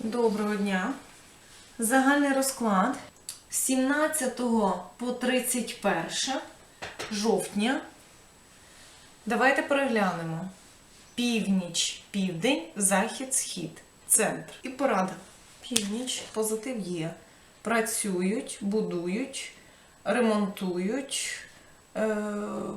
Доброго дня. Загальний розклад з 17 по 31 жовтня. Давайте переглянемо. Північ, південь, захід, схід, центр. І порада. Північ, позитив є. Працюють, будують, ремонтують, е-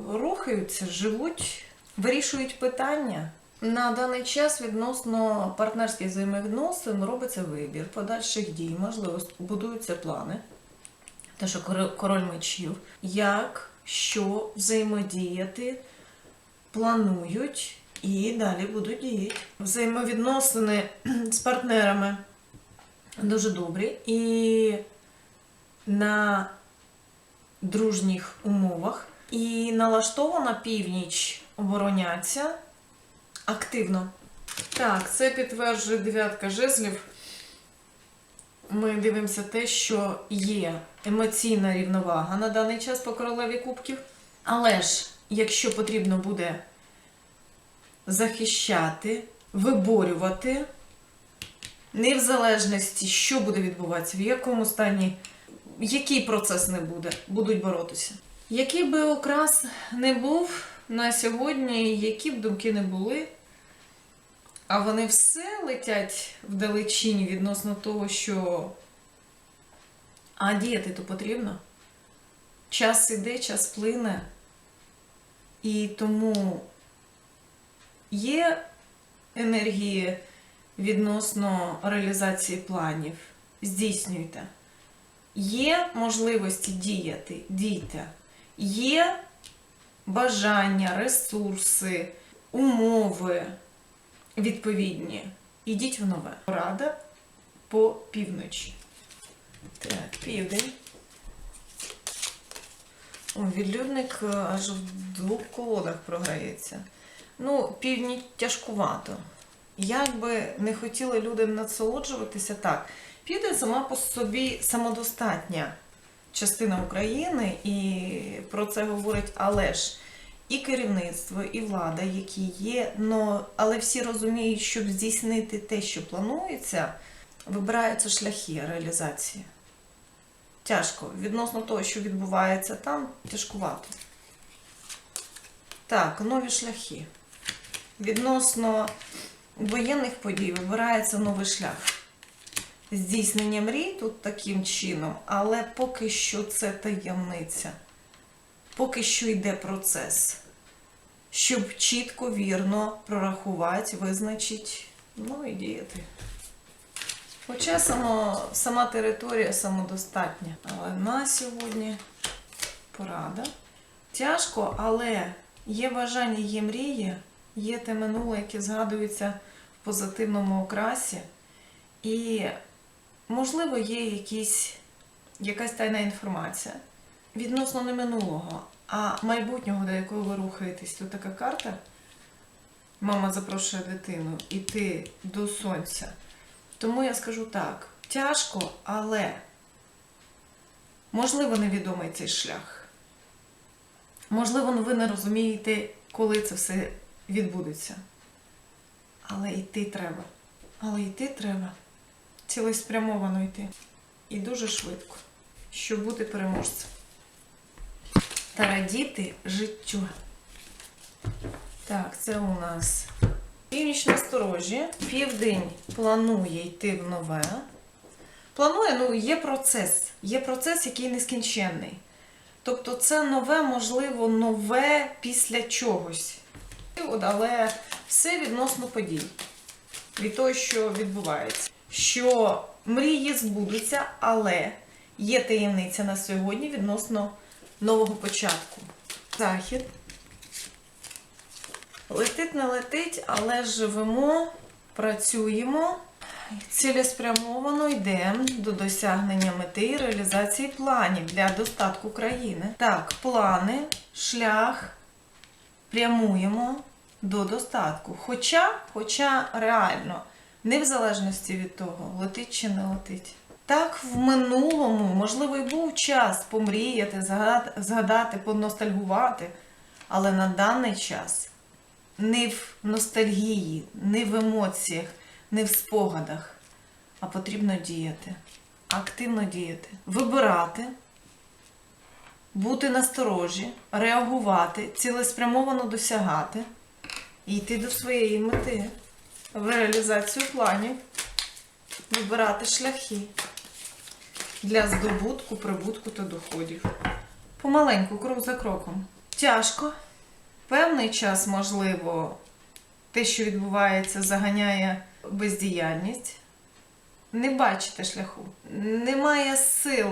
рухаються, живуть, вирішують питання. На даний час відносно партнерських взаємовідносин робиться вибір подальших дій, можливо, будуються плани. Те, що король мечів, як, що взаємодіяти, планують і далі будуть діяти. Взаємовідносини з партнерами дуже добрі і на дружніх умовах. І налаштована північ обороняться активно. Так, це підтверджує дев'ятка жезлів. Ми дивимося те, що є емоційна рівновага на даний час по королеві кубків. Але ж, якщо потрібно буде захищати, виборювати, не в залежності, що буде відбуватися, в якому стані, який процес не буде, будуть боротися. Який би окрас не був на сьогодні, які б думки не були, а вони все летять вдалечінь відносно того, що а діяти то потрібно. Час іде, час плине. І тому є енергії відносно реалізації планів. Здійснюйте. Є можливості діяти, дійте. Є бажання, ресурси, умови відповідні. Ідіть в нове. Рада по півночі. Так, південь. О, відлюдник е, аж в двох колодах програється. Ну, північ тяжкувато. Як би не хотіли люди насолоджуватися, так. Південь сама по собі самодостатня частина України, і про це говорить, але ж і керівництво, і влада, які є, но, але всі розуміють, щоб здійснити те, що планується, вибираються шляхи реалізації. Тяжко. Відносно того, що відбувається там, тяжкувато. Так, нові шляхи. Відносно воєнних подій вибирається новий шлях. Здійснення мрій тут таким чином, але поки що це таємниця. Поки що йде процес. Щоб чітко, вірно прорахувати, визначити, ну і діяти. Хоча само, сама територія самодостатня. Але на сьогодні порада. Тяжко, але є бажання, є мрії, є те минуле, яке згадується в позитивному окрасі. І, можливо, є якісь, якась тайна інформація відносно не минулого, а майбутнього, до якого ви рухаєтесь. Тут така карта. Мама запрошує дитину іти до сонця. Тому я скажу так: тяжко, але можливо невідомий цей шлях. Можливо, ви не розумієте, коли це все відбудеться. Але йти треба. Але йти треба. Цілеспрямовано йти. І дуже швидко, щоб бути переможцем. Та радіти життю. Так, це у нас північ насторожі. Південь планує йти в нове. Планує, ну, є процес. Є процес, який нескінченний. Тобто це нове, можливо, нове після чогось. Але все відносно подій. Від того, що відбувається. Що мрії збудуться, але є таємниця на сьогодні відносно нового початку. Захід. Летить не летить, але живемо, працюємо, цілеспрямовано йдемо до досягнення мети і реалізації планів для достатку країни. Так, плани, шлях, прямуємо до достатку. Хоча, хоча реально, не в залежності від того, летить чи не летить. Так, в минулому, можливо, і був час помріяти, згадати, поностальгувати, але на даний час не в ностальгії, не в емоціях, не в спогадах, а потрібно діяти. Активно діяти. Вибирати, бути насторожі, реагувати, цілеспрямовано досягати і йти до своєї мети в реалізацію планів, вибирати шляхи для здобутку, прибутку та доходів. Помаленьку, крок за кроком. Тяжко. Певний час, можливо, те, що відбувається, заганяє бездіяльність. Не бачите шляху. Немає сил.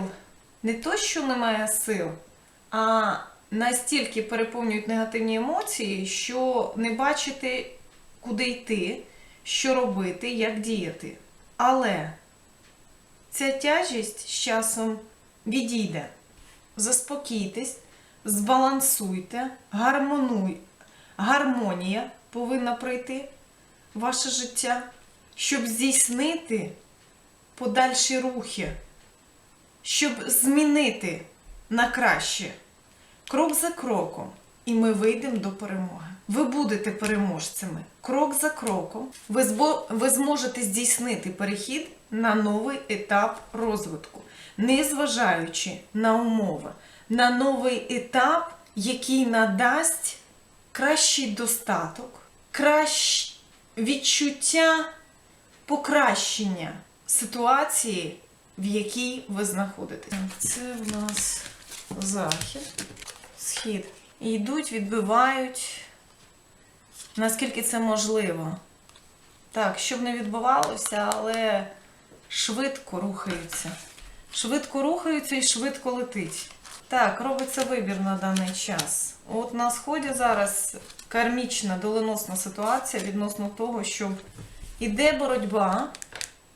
Не то, що немає сил, а настільки переповнюють негативні емоції, що не бачите, куди йти, що робити, як діяти. Але ця тяжість з часом відійде. Заспокійтесь, збалансуйте, гармонуй. Гармонія повинна пройти в ваше життя, щоб здійснити подальші рухи, щоб змінити на краще крок за кроком, і ми вийдемо до перемоги. Ви будете переможцями. Крок за кроком ви, зможете здійснити перехід на новий етап розвитку, незважаючи на умови, на новий етап, який надасть кращий достаток, краще відчуття покращення ситуації, в якій ви знаходитесь. Це в нас захід, схід. І йдуть, відбивають, наскільки це можливо. Так, щоб не відбувалося, але швидко рухаються. Швидко рухаються і швидко летить. Так, робиться вибір на даний час. От на сході зараз кармічна доленосна ситуація відносно того, що іде боротьба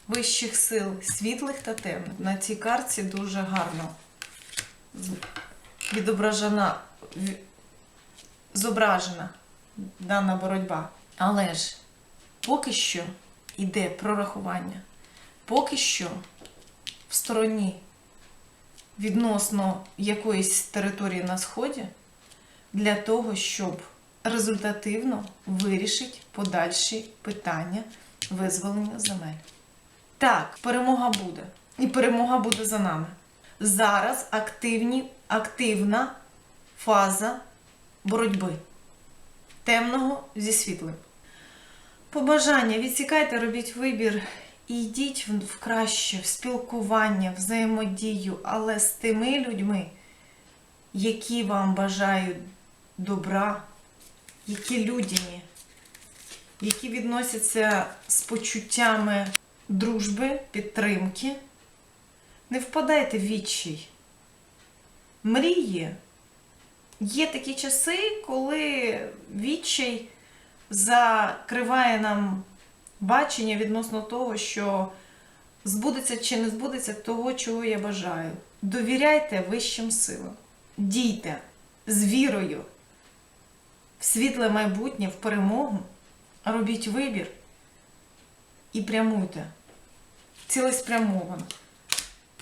вищих сил, світлих та темних. На цій карті дуже гарно відображена, зображена дана боротьба. Але ж поки що йде прорахування, поки що в стороні відносно якоїсь території на сході для того, щоб результативно вирішити подальші питання визволення земель. Так, перемога буде. І перемога буде за нами. Зараз активні, активна фаза боротьби темного зі світлим. Побажання відсікайте, робіть вибір і йдіть в краще, в спілкування, взаємодію, але з тими людьми, які вам бажають добра, які людяні, які відносяться з почуттями дружби, підтримки. Не впадайте в відчай. Мрії. Є такі часи, коли відчай закриває нам бачення відносно того, що збудеться чи не збудеться того, чого я бажаю. Довіряйте вищим силам. Дійте з вірою в світле майбутнє, в перемогу, робіть вибір і прямуйте цілеспрямовано.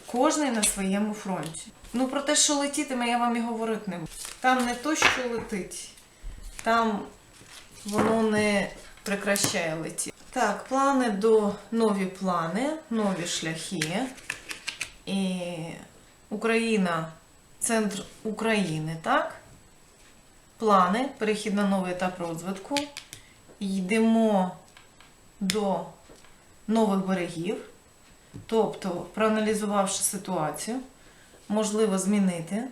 Кожний на своєму фронті. Ну, про те, що летітиме, я вам і говорити не буду. Там не то, що летить, там воно не прекращає летіти. Так, плани до нові плани, нові шляхи. І Україна, центр України, так? Плани, перехід на новий етап розвитку. Йдемо до нових берегів. Тобто, проаналізувавши ситуацію, можливо змінити.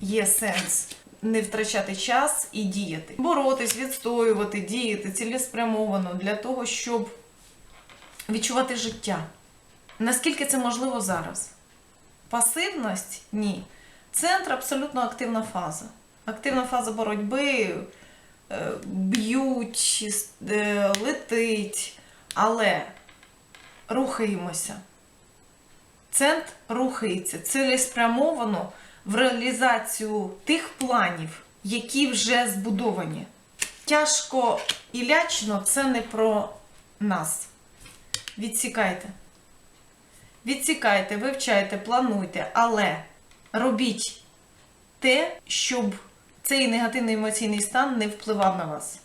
Є сенс не втрачати час і діяти. Боротись, відстоювати, діяти цілеспрямовано для того, щоб відчувати життя. Наскільки це можливо зараз? Пасивність ні. Центр абсолютно активна фаза. Активна фаза боротьби, е, б'ють, е, летить, але рухаємося. Центр рухається цілеспрямовано в реалізацію тих планів, які вже збудовані. Тяжко і лячно це не про нас. Відсікайте. Відсікайте, вивчайте, плануйте, але робіть те, щоб цей негативний емоційний стан не впливав на вас.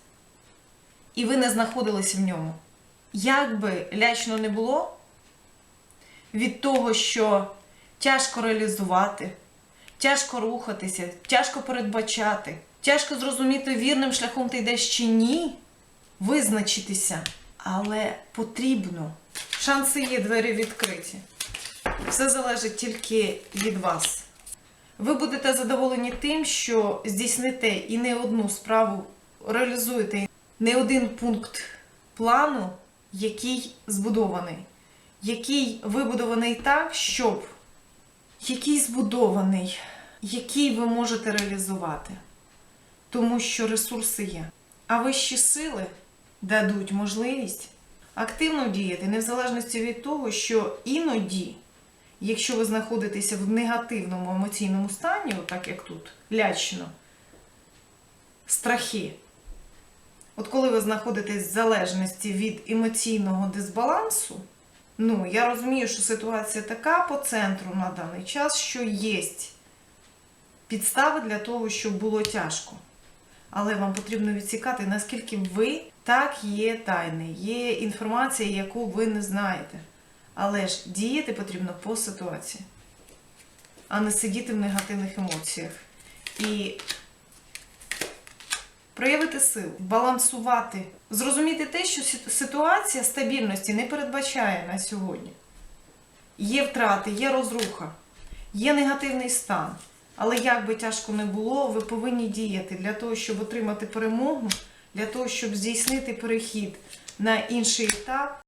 І ви не знаходилися в ньому. Як би лячно не було, від того, що тяжко реалізувати, тяжко рухатися, тяжко передбачати, тяжко зрозуміти, вірним шляхом ти йдеш чи ні, визначитися, але потрібно. Шанси є, двері відкриті. Все залежить тільки від вас. Ви будете задоволені тим, що здійсните і не одну справу реалізуєте, не один пункт плану, який збудований, який вибудований так, щоб який збудований, який ви можете реалізувати. Тому що ресурси є. А вищі сили дадуть можливість активно діяти, не в залежності від того, що іноді, якщо ви знаходитеся в негативному емоційному стані, отак як тут, лячно, страхи. От коли ви знаходитесь в залежності від емоційного дисбалансу, ну, я розумію, що ситуація така по центру на даний час, що є підстави для того, щоб було тяжко. Але вам потрібно відсікати, наскільки ви так є тайне, є інформація, яку ви не знаєте. Але ж діяти потрібно по ситуації, а не сидіти в негативних емоціях. І проявити силу, балансувати, зрозуміти те, що ситуація стабільності не передбачає на сьогодні. Є втрати, є розруха, є негативний стан. Але як би тяжко не було, ви повинні діяти для того, щоб отримати перемогу, для того, щоб здійснити перехід на інший етап